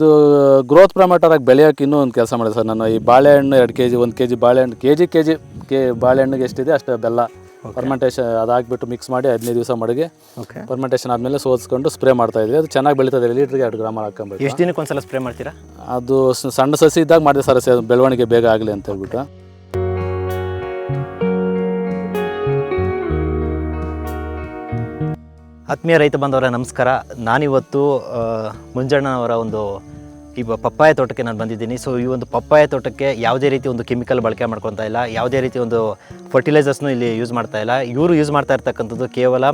ಇದು growth promoter ಆಗಿ ಬೆಳೆಯೋಕೆ ಇನ್ನೂ ಒಂದು ಕೆಲಸ ಮಾಡಿದೆ ಸರ್. ನಾನು ಈ ಬಾಳೆಹಣ್ಣು ಎರಡು ಕೆ ಜಿ ಒಂದು ಕೆ ಜಿ ಬಾಳೆಹಣ್ಣು K G K G K ಬಾಳೆಹಣ್ಣಿಗೆ ಎಷ್ಟಿದೆ ಅಷ್ಟು ಬೆಲ್ಲ. ಫರ್ಮೆಂಟೇಷನ್ ಅದಾಗ್ಬಿಟ್ಟು ಮಿಕ್ಸ್ ಮಾಡಿ ಹದಿನೈದು ದಿವಸ ಮಡಗಿ ಫರ್ಮೆಂಟೇಷನ್ ಆದಮೇಲೆ ಸೋದಿಸ್ಕೊಂಡು ಸ್ಪ್ರೇ ಮಾಡ್ತಾ ಇದ್ವಿ. ಅದು ಚೆನ್ನಾಗಿ ಬೆಳೀತದೆ ಲೀಟ್ರಿಗೆ ಎರಡು ಗ್ರಾಮ ಹಾಕೊಂಬೇಕು ಎಷ್ಟು ದಿನಕ್ಕೆ ಒಂದ್ಸಲ ಸ್ಪ್ರೇ ಮಾಡ್ತೀರಾ? ಅದು ಸಣ್ಣ ಸಸಿ ಇದ್ದಾಗ ಮಾಡಿದೆ ಸರ್ ಬೆಳವಣಿಗೆ ಬೇಗ ಆಗಲಿ ಅಂತ ಹೇಳ್ಬಿಟ್ಟು. ಆತ್ಮೀಯ ರೈತ ಬಂದವರ, ನಮಸ್ಕಾರ. ನಾನಿವತ್ತು ಮುಂಜಣ್ಣನವರ ಒಂದು ಈ ಪಪ್ಪಾಯ ತೋಟಕ್ಕೆ ನಾನು ಬಂದಿದ್ದೀನಿ. ಸೊ ಈ ಒಂದು ಪಪ್ಪಾಯ ತೋಟಕ್ಕೆ ಯಾವುದೇ ರೀತಿ ಒಂದು ಕೆಮಿಕಲ್ ಬಳಕೆ ಮಾಡ್ಕೊತಾ ಇಲ್ಲ. ಯಾವುದೇ ರೀತಿ ಒಂದು ಫರ್ಟಿಲೈಸರ್ಸ್ನು ಇಲ್ಲಿ ಯೂಸ್ ಮಾಡ್ತಾ ಇಲ್ಲ. ಇವರು ಯೂಸ್ ಮಾಡ್ತಾ ಇರ್ತಕ್ಕಂಥದ್ದು ಕೇವಲ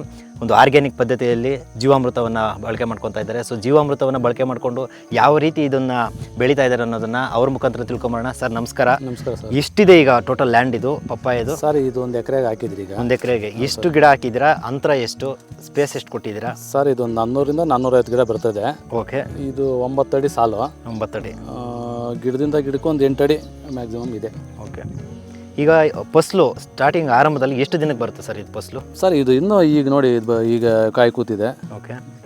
ಒಂದು ಆರ್ಗ್ಯಾನಿಕ್ ಪದ್ಧತಿಯಲ್ಲಿ ಜೀವಾಮೃತವನ್ನು ಬಳಕೆ ಮಾಡ್ಕೊತಾ ಇದ್ದಾರೆ. ಸೊ ಜೀವಾಮೃತವನ್ನು ಬಳಕೆ ಮಾಡಿಕೊಂಡು ಯಾವ ರೀತಿ ಇದನ್ನು ಬೆಳೀತಾ ಇದ್ದಾರೆ ಅನ್ನೋದನ್ನು ಅವ್ರ ಮುಖಾಂತರ ತಿಳ್ಕೊಂಬೋಣ ಸರ್ ನಮಸ್ಕಾರ. ನಮಸ್ಕಾರ ಸರ್ ಎಷ್ಟಿದೆ ಈಗ ಟೋಟಲ್ ಲ್ಯಾಂಡ್ ಇದು ಪಪ್ಪಾಯದು? ಸರ್ ಇದು ಒಂದು ಎಕರೆಗೆ ಹಾಕಿದ್ರಿ ಈಗ. ಒಂದು ಎಕರೆಗೆ. ಎಷ್ಟು ಗಿಡ ಹಾಕಿದ್ದೀರಾ? ಅಂತರ ಎಷ್ಟು? ಸ್ಪೇಸ್ ಎಷ್ಟು ಕೊಟ್ಟಿದ್ದೀರಾ? ಸರ್ ಇದು ಒಂದು ನಾನ್ನೂರಿಂದ ನಾನ್ನೂರೈವತ್ತು ಗಿಡ ಬರ್ತದೆ. ಓಕೆ ಇದು ಒಂಬತ್ತಡಿ ಸಾಲು. ಒಂಬತ್ತಡಿ. ಗಿಡದಿಂದ ಗಿಡಕ್ಕೆ ಒಂದು ಎಂಟಡಿ ಮ್ಯಾಕ್ಸಿಮಮ್ ಇದೆ. ಓಕೆ ಈಗ ಫಸ್ಲು ಸ್ಟಾರ್ಟಿಂಗ್ ಆರಂಭದಲ್ಲಿ ಎಷ್ಟು ದಿನಕ್ಕೆ ಬರುತ್ತೆ ಸರ್ ಇದು ಫಸ್ಲು? ಸರ್ ಇದು ಇನ್ನೂ ಈಗ ನೋಡಿ ಇದು ಬ- ಈಗ ಕಾಯಿ ಕೂತಿದೆ. ಓಕೆ.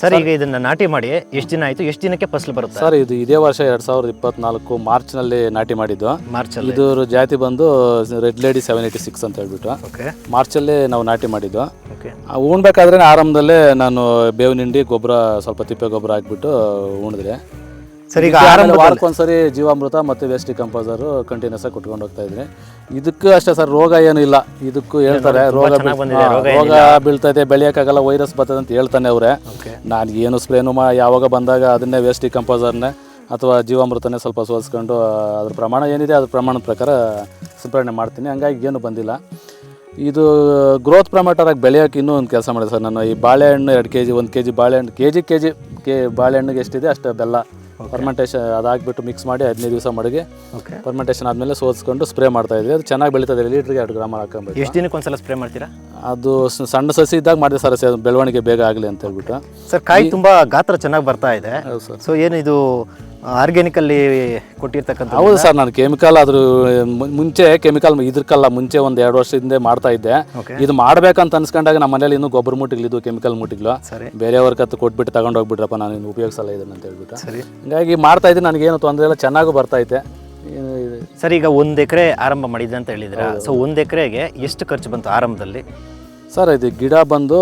ಸರ್ ಈಗ ಇದನ್ನ ನಾಟಿ ಮಾಡಿ ಎಷ್ಟು ದಿನ ಆಯ್ತು? ಎಷ್ಟು ದಿನಕ್ಕೆ ಫಸ್ಲು ಬರುತ್ತೆ? ಸರ್ ಇದು ಇದೇ ವರ್ಷ ಎರಡ್ ಸಾವಿರದ ಇಪ್ಪತ್ನಾಲ್ಕು ಮಾರ್ಚ್ನಲ್ಲಿ ನಾಟಿ ಮಾಡಿದ್ದು. ಮಾರ್ಚಲ್ಲಿ. ಇದ್ರ ಜಾತಿ ಬಂದು red lady seven eighty six ಅಂತ ಹೇಳ್ಬಿಟ್ಟು. ಓಕೆ. ಅಲ್ಲಿ ನಾವು ನಾಟಿ ಮಾಡಿದ್ದು. ಓಕೆ. ಆ ಉಣ್ಬೇಕಾದ್ರೆ ಆರಂಭದಲ್ಲೇ ನಾನು ಬೇವಿನ ಹಿಂಡಿ ಗೊಬ್ಬರ ಸ್ವಲ್ಪ ತಿಪ್ಪೆ ಗೊಬ್ಬರ ಹಾಕ್ಬಿಟ್ಟು ಉಣಿದ್ರೆ ಸರ್ ಈಗ ವಾರಕ್ಕೊಂದ್ಸರಿ ಜೀವಾಮೃತ ಮತ್ತು ವೇಸ್ಟಿ ಕಂಪೋಸರು ಕಂಟಿನ್ಯೂಸ್ ಆಗಿ ಕೊಟ್ಕೊಂಡು ಹೋಗ್ತಾ ಇದ್ದೀನಿ ಇದಕ್ಕೂ ಅಷ್ಟೇ ಸರ್ ರೋಗ ಏನೂ ಇಲ್ಲ. ಇದಕ್ಕೂ ಹೇಳ್ತಾರೆ ರೋಗ ಬಂದಿದೆ, ರೋಗ ಬೀಳ್ತಾ ಬೀಳ್ತೈತೆ ಬೆಳೆಯೋಕ್ಕಾಗಲ್ಲ ವೈರಸ್ ಬರ್ತದೆ ಅಂತ ಹೇಳ್ತಾನೆ ಅವರೇ. ನಾನು ಏನು ಸ್ಪ್ರೇನು ಮಾ ಯಾವಾಗ ಬಂದಾಗ ಅದನ್ನೇ ವೇಸ್ಟಿ ಕಂಪೋಸರ್ನೇ ಅಥವಾ ಜೀವಾಮೃತನೇ ಸ್ವಲ್ಪ ಸೋಸ್ಕೊಂಡು ಅದ್ರ ಪ್ರಮಾಣ ಏನಿದೆ ಅದ್ರ ಪ್ರಮಾಣದ ಪ್ರಕಾರ ಸಿಂಪರಣೆ ಮಾಡ್ತೀನಿ. ಹಂಗಾಗಿ ಏನು ಬಂದಿಲ್ಲ. ಇದು ಗ್ರೋತ್ ಪ್ರಮೋಟರಾಗಿ ಬೆಳೆಯೋಕೆ ಇನ್ನೂ ಒಂದು ಕೆಲಸ ಮಾಡಿದೆ ಸರ್ ನಾನು. ಈ ಬಾಳೆಹಣ್ಣು ಎರಡು ಕೆ ಜಿ ಒಂದು ಕೆ ಜಿ ಬಾಳೆಹಣ್ಣು K G K G K ಬಾಳೆಹಣ್ಣಿಗೆ ಎಷ್ಟಿದೆ ಅಷ್ಟು ಬೆಲ್ಲ. ಫರ್ಮೆಂಟೇಷನ್ ಅದಾಗ್ಬಿಟ್ಟು ಮಿಕ್ಸ್ ಮಾಡಿ ಹದಿನೈದು ದಿವಸ ಮಡಗಿ ಓಕೆ ಫರ್ಮೆಂಟೇಷನ್ ಆದಮೇಲೆ ಸೋಸ್ಕೊಂಡು ಸ್ಪ್ರೇ ಮಾಡ್ತಾ ಇದ್ವಿ. ಅದು ಚೆನ್ನಾಗಿ ಬೆಳೀತದೆ. ಲೀಟ್ರಿಗೆ ಎರಡು ಗ್ರಾಮ್ ಹಾಕೊಂಡು ಎಷ್ಟು ದಿನಕ್ಕೆ ಒಂದ್ಸಲ ಸ್ಪ್ರೇ ಮಾಡ್ತೀರಾ? ಅದು ಸಣ್ಣ ಸಸಿ ಇದ್ದಾಗ ಮಾಡಿದೆ ಸರ್ ಅದು ಬೆಳವಣಿಗೆ ಬೇಗ ಆಗಲಿ ಅಂತ ಹೇಳ್ಬಿಟ್ಟು. ಸರ್ ಕಾಯಿ ತುಂಬಾ ಗಾತ್ರ ಚೆನ್ನಾಗಿ ಬರ್ತಾ ಇದೆ. ಸೊ ಏನು ಇದು ಆರ್ಗ್ಯಾನಿಕಲ್ಲಿ ಕೊಟ್ಟಿರ್ತಕ್ಕಂಥ ಹೌದು ಸರ್ ನಾನು ಕೆಮಿಕಲ್ ಆದರೂ ಮುಂಚೆ ಕೆಮಿಕಲ್ ಇದಕ್ಕಲ್ಲ ಮುಂಚೆ ಒಂದು ಎರಡು ವರ್ಷದ ಹಿಂದೆ ಮಾಡ್ತಾ ಇದ್ದೆ. ಇದು ಮಾಡ್ಬೇಕಂತ ಅನ್ಸ್ಕೊಂಡಾಗ ನಮ್ಮ ಮನೇಲಿ ಇನ್ನೂ ಗೊಬ್ಬರ ಮೂಟಿಗಳು ಇದು ಕೆಮಿಕಲ್ ಮುಟ್ಟಿಗ್ಲು ಸರಿ. ಬೇರೆಯವ್ರ ಕತ್ತು ಕೊಟ್ಬಿಟ್ಟು ತಗೊಂಡು ಹೋಗ್ಬಿಟ್ರಪ್ಪ ನಾನು ಇನ್ನು ಉಪಯೋಗಿಸಲ್ಲ ಇದನ್ನ ಅಂತ ಹೇಳ್ಬಿಟ್ಟು. ಸರಿ. ಹಿಂಗಾಗಿ ಮಾಡ್ತಾ ಇದ್ದೀನಿ ನನಗೇನು ತೊಂದರೆ ಇಲ್ಲ ಚೆನ್ನಾಗೂ ಬರ್ತಾ ಇದು- ಸರ್ ಈಗ ಒಂದು ಎಕರೆ ಆರಂಭ ಮಾಡಿದ್ದೆ ಅಂತ ಹೇಳಿದ್ರೆ ಸೊ ಒಂದು ಎಕರೆಗೆ ಎಷ್ಟು ಖರ್ಚು ಬಂತು ಆರಂಭದಲ್ಲಿ? ಸರ್ ಇದು ಗಿಡ ಬಂದು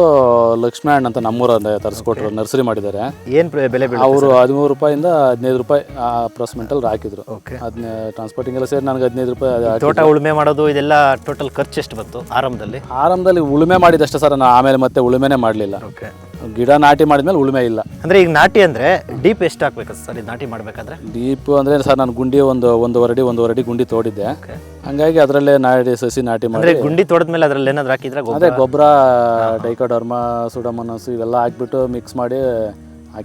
ಲಕ್ಷ್ಮಣ್ ಅಂತ ನಮ್ಮೂರಲ್ಲಿ ತರಿಸ್ಕೊಟ್ರು ನರ್ಸರಿ ಮಾಡಿದ್ದಾರೆ. ಏನು ಬೆಲೆ ಅವರು ಹದಿಮೂರು ರೂಪಾಯಿಂದ ಹದಿನೈದು ರೂಪಾಯಿ ಅಪ್ರಾಕ್ಸಿಮೆಂಟಲ್ಲಿ ಹಾಕಿದ್ರು. ಓಕೆ ಹದಿನೈ ಟ್ರಾನ್ಸ್ಪೋರ್ಟಿಂಗ್ ಎಲ್ಲ ಸೇರಿ ನನಗೆ ಹದಿನೈದು ರೂಪಾಯಿ ತೋಟ ಉಳುಮೆ ಮಾಡೋದು ಇದೆಲ್ಲ ಟೋಟಲ್ ಖರ್ಚು ಎಷ್ಟು ಬಂತು ಆರಂಭದಲ್ಲಿ? ಆರಂಭದಲ್ಲಿ ಉಳುಮೆ ಮಾಡಿದಷ್ಟೇ ಸರ್ ನಾನು ಆಮೇಲೆ ಮತ್ತೆ ಉಳುಮೆನೇ ಮಾಡಲಿಲ್ಲ. ಓಕೆ ಗಿಡ ನಾಟಿ ಮಾಡಿದ್ಮೇಲೆ ಉಳುಮೆ ಇಲ್ಲ. ಅಂದ್ರೆ ಈಗ ನಾಟಿ ಅಂದ್ರೆ ಡೀಪ್ ಎಷ್ಟು ಹಾಕ್ಬೇಕು ಸರ್ ಇದು ನಾಟಿ ಮಾಡ್ಬೇಕಾದ್ರೆ? ಡೀಪ್ ಅಂದ್ರೆ ಸರ್ ನಾನು ಗುಂಡಿ ಒಂದು ಒಂದೂವರೆ ಅಡಿ ಒಂದೂವರೆ ಅಡಿ ಗುಂಡಿ ತೋಡಿದ್ದೆ. ಹಂಗಾಗಿ ಅದರಲ್ಲೇ ನಾಟಿ ಸಸಿ ನಾಟಿ ಮಾಡಿ. ಗುಂಡಿ ತೋಡದ್ಮೇಲೆ ಅದ್ರಲ್ಲಿ ಏನಾದ್ರು ಹಾಕಿದ್ರೆ ಅದೇ ಗೊಬ್ಬರ? ಡೈಕೋಡರ್ಮಾ ಸುಡಮನಸ್ ಇವೆಲ್ಲ ಹಾಕ್ಬಿಟ್ಟು ಮಿಕ್ಸ್ ಮಾಡಿ.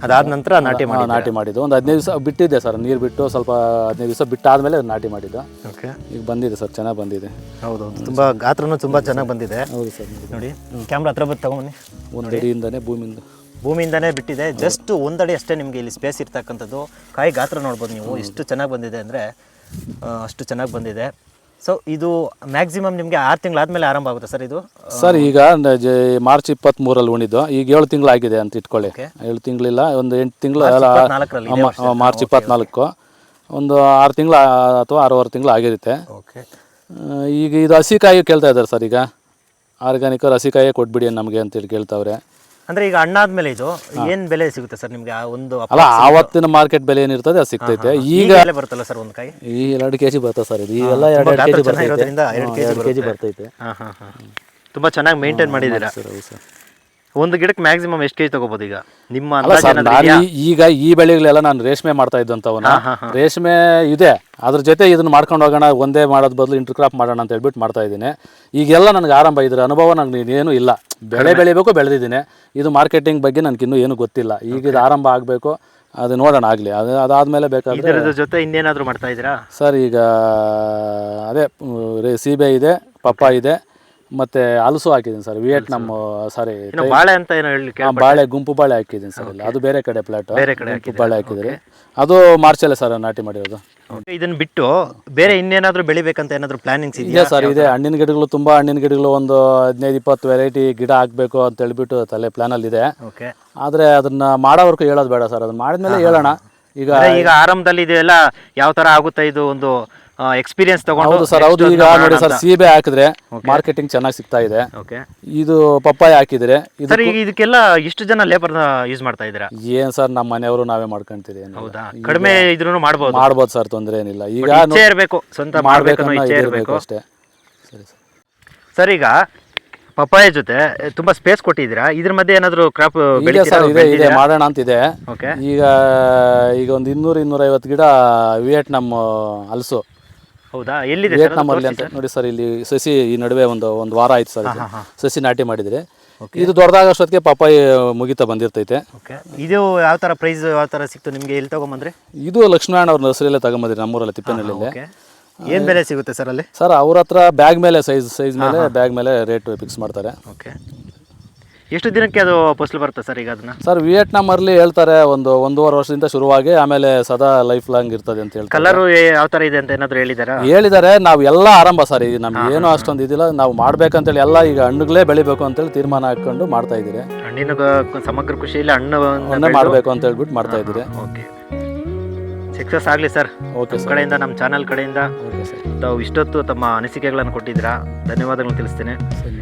ಅದಾದ ನಂತರ ನಾಟಿ ಮಾಡಿ ನಾಟಿ ಮಾಡಿದ್ದು. ಒಂದು ಹದಿನೈದು ದಿವಸ ಬಿಟ್ಟಿದ್ದೆ ಸರ್ ನೀರು ಬಿಟ್ಟು ಸ್ವಲ್ಪ ಹದಿನೈದು ದಿವಸ ಬಿಟ್ಟಾದ್ಮೇಲೆ ನಾಟಿ ಮಾಡಿದ್ದು. ಓಕೆ. ಈಗ ಬಂದಿದೆ ಸರ್ ಚೆನ್ನಾಗಿ ಬಂದಿದೆ. ಹೌದು ತುಂಬ ಗಾತ್ರನೂ ತುಂಬ ಚೆನ್ನಾಗಿ ಬಂದಿದೆ. ಹೌದು ಸರ್ ನೋಡಿ ಕ್ಯಾಮ್ರಾ ಹತ್ರ ಬಂದು ತಗೊಂಬನ್ನಿ. ಒಂದು ಅಡಿಯಿಂದನೇ ಭೂಮಿಯಿಂದ. ಭೂಮಿಯಿಂದನೇ ಬಿಟ್ಟಿದೆ. ಜಸ್ಟ್ ಒಂದಡಿ ಅಷ್ಟೇ ನಿಮಗೆ ಇಲ್ಲಿ ಸ್ಪೇಸ್ ಇರ್ತಕ್ಕಂಥದ್ದು. ಕಾಯಿ ಗಾತ್ರ ನೋಡ್ಬೋದು ನೀವು ಎಷ್ಟು ಚೆನ್ನಾಗಿ ಬಂದಿದೆ ಅಂದರೆ ಅಷ್ಟು ಚೆನ್ನಾಗಿ ಬಂದಿದೆ. ಸೊ ಇದು ಮ್ಯಾಕ್ಸಿಮಮ್ ನಿಮಗೆ ಆರು ತಿಂಗಳಾದ್ಮೇಲೆ ಆರಂಭ ಆಗುತ್ತೆ ಸರ್ ಇದು? ಸರ್ ಈಗ ಮಾರ್ಚ್ ಇಪ್ಪತ್ತ್ ಮೂರಲ್ಲಿ ಉಣಿದ್ದು ಈಗ ಏಳು ತಿಂಗಳಾಗಿದೆ ಅಂತ ಇಟ್ಕೊಳ್ಳಿ. ಏಳು ತಿಂಗಳಿಲ್ಲ ಒಂದು ಎಂಟು ತಿಂಗಳು. ಮಾರ್ಚ್ ಇಪ್ಪತ್ನಾಲ್ಕು. ಒಂದು ಆರು ತಿಂಗಳು ಅಥವಾ ಆರೂವರೆ ತಿಂಗಳು ಆಗಿರುತ್ತೆ ಈಗ ಇದು ಹಸಿಕಾಯಿ ಕೇಳ್ತಾ ಇದ್ದಾರೆ ಸರ್ ಈಗ. ಆರ್ಗ್ಯಾನಿಕ್ ಹಸಿಕಾಯೇ ಕೊಟ್ಬಿಡಿ ನಮಗೆ ಅಂತೇಳಿ ಕೇಳ್ತಾವ್ರೆ. ಅಂದ್ರೆ ಈಗ ಅಣ್ಣ ಆದ್ಮೇಲೆ ಇದು ಏನ್ ಬೆಲೆ ಸಿಗುತ್ತೆ ಸರ್ ನಿಮ್ಗೆ ಆ ಒಂದು ಅಲ್ಲ ಆವತ್ತಿನ ಮಾರ್ಕೆಟ್ ಬೆಲೆ ಏನಿರ್ತದೆ ಅದು ಸಿಗ್ತೈತೆ. ಈಗ ಬೆಲೆ ಬರುತ್ತಲ್ಲ ಸರ್ ಒಂದು ಕಾಯಿ? ಈ ಎರಡು ಕೆಜಿ ಬರ್ತದೆ ಸರ್ ಇದು. ಈಗೆಲ್ಲ ಎರಡು ಕೆಜಿ ಗಾತ್ರ ಬರ್ತೈತೆ. ಚೆನ್ನಾಗಿರೋದ್ರಿಂದ ಎರಡು ಕೆ ಎರಡು ಕೆ ಬರ್ತೈತೆ. ಹಾಂ ಹಾಂ ಹಾಂ. ತುಂಬ ಚೆನ್ನಾಗಿ ಮೇಂಟೈನ್ ಮಾಡಿದ್ದೀರಾ? ಸರ್ ಹೌದು ಸರ್. ಒಂದು ಗಿಡಕ್ಕೆ ಮ್ಯಾಕ್ಸಿಮಮ್ ಎಷ್ಟು ಕೆಜಿ ತಗೋಬೋದು ಈಗ? ನಿಮ್ಮ ಅಲ್ಲ ಅಂದಾಜು ಸರ್ ಏನಾದ್ರು ನಾನು ಇದೆಯಾ? ಈ- ಈಗ ಈ ಬೆಳೆಗಳೆಲ್ಲ ನಾನು ರೇಷ್ಮೆ ಮಾಡ್ತಾ ಇದ್ದಂಥವನ್ನ. ರೇಷ್ಮೆ ಇದೆ. ಅದ್ರ ಜೊತೆ ಇದನ್ನ ಮಾಡ್ಕೊಂಡು ಹೋಗೋಣ ಒಂದೇ ಮಾಡೋದ್ ಬದಲು ಇಂಟರ್ ಕ್ರಾಪ್ ಮಾಡೋಣ ಅಂತ ಹೇಳ್ಬಿಟ್ಟು ಮಾಡ್ತಾ ಇದ್ದೀನಿ. ಈಗೆಲ್ಲ ನನಗೆ ಆರಂಭ ಇದ್ರ ಅನುಭವ ನನಗೆ ಏನು ಇಲ್ಲ. ಬೆಳೆ ಬೆಳಿಬೇಕು ಬೆಳೆದಿದ್ದೀನಿ. ಇದು ಮಾರ್ಕೆಟಿಂಗ್ ಬಗ್ಗೆ ನನಗೆ ಇನ್ನೂ ಏನು ಗೊತ್ತಿಲ್ಲ. ಈಗ ಇದು ಆರಂಭ ಆಗಬೇಕು ಅದು ನೋಡೋಣ ಆಗಲಿ. ಅದು ಅದಾದಮೇಲೆ ಬೇಕಾದ್ರೆ ಇದರದ ಜೊತೆ ಇನ್ನೇನಾದರೂ ಮಾಡ್ತಾ ಇದ್ದೀರಾ? ಸರ್ ಈಗ ಅದೇ ಸೀಬೆ ಇದೆ ಪಪ್ಪ ಇದೆ. ಮತ್ತೆ ಹಲಸು ಹಾಕಿದ್ದೀನಿ ಸರ್ ವಿಯೆಟ್ನಾಮ್ ಸಾರಿ ಇನ್ನು ಬಾಳೆ ಅಂತ ಏನೋ ಹೇಳಲಿಕ್ಕೆ ಬಾಳೆ ಗುಂಪು ಬಾಳೆ ಹಾಕಿದ್ದೀನಿ ಸರ್ ಇಲ್ಲಿ. ಅದು ಬೇರೆ ಕಡೆ ಪ್ಲಾಟ್ ಬೇರೆ ಕಡೆ ಗುಂಪು ಬಾಳೆ ಹಾಕಿದ್ರಿ ಅದು ಮಾರ್ಚಲ್ಲೇ ಸರ್ ನಾಟಿ ಮಾಡಿರೋದು. ಇದನ್ನ ಬಿಟ್ಟು ಬೇರೆ ಇನ್ನೇನಾದ್ರೂ ಬೆಳಿಬೇಕಂತ ಏನಾದ್ರು ಪ್ಲಾನಿಂಗ್ಸ್ ಇದೆ ಇದೆಯಾ? ಸರ್ ಇದೆ. ಹಣ್ಣಿನ ಗಿಡಗಳು ತುಂಬಾ ಹಣ್ಣಿನ ಗಿಡಗಳು ಒಂದು ಹದಿನೈದು ಇಪ್ಪತ್ತು ವೆರೈಟಿ ಗಿಡ ಹಾಕ್ಬೇಕು ಅಂತ ಹೇಳ್ಬಿಟ್ಟು ತಲೆ ಪ್ಲಾನ್ ಅಲ್ಲಿ ಇದೆ. ಆದ್ರೆ ಆದರೆ ಅದನ್ನ ಮಾಡೋವರೆಗೂ ಹೇಳೋದು ಬೇಡ ಸರ್. ಅದನ್ನ ಮಾಡಿದ್ಮೇಲೆ ಹೇಳೋಣ. ಈಗ ಈಗ ಆರಂಭದಲ್ಲಿ ಇದೆಲ್ಲ ಯಾವ ತರ ಆಗುತ್ತೆ ಇದು ಒಂದು ಎಕ್ಸ್ಪೀರಿಯನ್ಸ್ ತಗೊಂಡು ಹೌದು ಸರ್ ಹೌದು ಈಗ ನೋಡಿ ಸರ್ ಸೀಬೆ ಹಾಕಿದ್ರೆ ಮಾರ್ಕೆಟಿಂಗ್ ಚೆನ್ನಾಗಿ ಸಿಗ್ತಾ ಇದೆ. ಓಕೆ ಇದು ಪಪ್ಪಾಯ ಹಾಕಿದ್ರೆ ಇದು ಸರ್ ಈಗ ಇದಕ್ಕೆಲ್ಲ ಎಷ್ಟು ಜನ ಲೇಬರ್ ಯೂಸ್ ಮಾಡ್ತಾ ಇದ್ದೀರಾ? ಏನ್ ಸರ್ ನಮ್ಮ ಮನೆಯವರು ನಾವೇ ಮಾಡ್ಕೊಂತೀರಿ ಏನಿಲ್ಲ. ಹೌದಾ? ಕಡಿಮೆ ಇದ್ರೂ ಮಾಡ್ಬೋದು. ಮಾಡ್ಬೋದು ಸರ್ ತೊಂದರೆ ಏನಿಲ್ಲ. ಈಗ ಇಚ್ಛೆ ಇರಬೇಕು ಸ್ವಂತ ಮಾಡ್ಬೇಕು ಅನ್ನೋ ಇಚ್ಛೆ ಇರಬೇಕು. ಅಷ್ಟೇ. ಸರಿ ಸರ್. ಸರ್ ಈಗ ಪಪ್ಪಾಯ ಜೊತೆ ತುಂಬಾ ಸ್ಪೇಸ್ ಕೊಟ್ಟಿದ್ದೀರಾ? ಇದ್ರ ಮಧ್ಯೆ ಏನಾದ್ರು ಕ್ರಾಪ್ ಇದೆ ಸರ್ ಇದೆ ಇದೆ ಮಾಡೋಣ ಅಂತಿದೆ ಓಕೆ ಈಗ ಈಗ ಒಂದು ಇನ್ನೂರು ಇನ್ನೂರೈವತ್ತು ಗಿಡ ವಿಯೆಟ್ನಾಮ್ ಹಲಸು ಹೌದಾ? ಎಲ್ಲಿದೆ ಸರ್ ಅಂತ ನೋಡಿ ಸರ್ ಇಲ್ಲಿ ಸಸಿ ಈ ನಡುವೆ ಒಂದು ಒಂದು ವಾರ ಆಯ್ತು ಸರ್ ಇದು. ಸಸಿ ನಾಟಿ ಮಾಡಿದ್ರೆ. ಇದು ದೊಡ್ಡದಾಗೋಷ್ಟೊತ್ತಿಗೆ ಪಪ್ಪಾಯಿ ಮುಗಿತಾ ಬಂದಿರ್ತೈತೆ. ಓಕೆ ಇದು ಯಾವ ತರ ಪ್ರೈಸ್ ಯಾವ ತರ ಸಿಕ್ತು ನಿಮಗೆ? ಇಲ್ಲಿ ತಗೊಂಬಂದ್ರಿ? ಇದು ಲಕ್ಷ್ಮಣ ಅವ್ರ ನರ್ಸರಿಯಲ್ಲೇ ತಗೊಂಬಂದಿರಿ ನಮ್ಮೂರಲ್ಲಿ ತಿಪ್ಪಿನಲ್ಲಿ ಓಕೆ ಏನ್ ಬೆಲೆ ಸಿಗುತ್ತೆ ಸರ್ ಅಲ್ಲಿ? ಸರ್ ಅವ್ರ ಹತ್ರ ಬ್ಯಾಗ್ ಮೇಲೆ ಸೈಜ್ ಸೈಜ್ ಮೇಲೆ ಬ್ಯಾಗ್ ಮೇಲೆ ರೇಟ್ ಫಿಕ್ಸ್ ಮಾಡ್ತಾರೆ. ಓಕೆ ಎಷ್ಟು ದಿನಕ್ಕೆ ಅದು ಫಸಲು ಬರುತ್ತೆ ಸರ್ ಈಗ ಅದನ್ನ? ಸರ್ ವಿಯೆಟ್ನಾಮ್ ಅಲ್ಲಿ ಹೇಳ್ತಾರೆ ಒಂದು ಒಂದೂವರೆ ವರ್ಷದಿಂದ ಶುರುವಾಗಿ ಆಮೇಲೆ ಸದಾ ಲೈಫ್ ಲಾಂಗ್ ಇರ್ತದೆ ಅಂತ ಹೇಳ್ತಾರೆ. ಕಲರು ಯಾವ ತರ ಇದೆ ಅಂತ ಏನಾದ್ರು ಹೇಳಿದಾರಾ? ಹೇಳಿದ್ದಾರೆ ನಾವು ಎಲ್ಲ ಆರಂಭ ಸರ್ ಈಗ ನಮ್ಗೆ ಏನು ಅಷ್ಟೊಂದು ಇದಿಲ್ಲ ನಾವು ಮಾಡ್ಬೇಕಂತೇಳಿ ಎಲ್ಲ ಈಗ ಹಣ್ಣುಗಳೇ ಬೆಳಿಬೇಕು ಅಂತೇಳಿ ತೀರ್ಮಾನ ಹಾಕೊಂಡು ಮಾಡ್ತಾ ಇದ್ದೀರಿ. ಹಣ್ಣಿನ ಗ- ಸಮಗ್ರ ಕೃಷಿಯಲ್ಲಿ ಹಣ್ಣು ಮಾಡ್ಬೇಕು ಮಾಡಬೇಕು ಅಂತ ಹೇಳ್ಬಿಟ್ಟು ಮಾಡ್ತಾ ಇದ್ದೀರಿ. ಓಕೆ. ಸಕ್ಸಸ್ ಆಗಲಿ ಸರ್. ಓಕೆ ನಮ್ಮ ಕಡೆಯಿಂದ ನಮ್ಮ ಚಾನಲ್ ಕಡೆಯಿಂದ. ಓಕೆ ಸರ್ ತಾವು ಇಷ್ಟೊತ್ತು ತಮ್ಮ ಅನಿಸಿಕೆಗಳನ್ನು ಕೊಟ್ಟಿದ್ದೀರಾ. ಧನ್ಯವಾದಗಳನ್ನು ತಿಳಿಸ್ತೇನೆ. ಸರಿ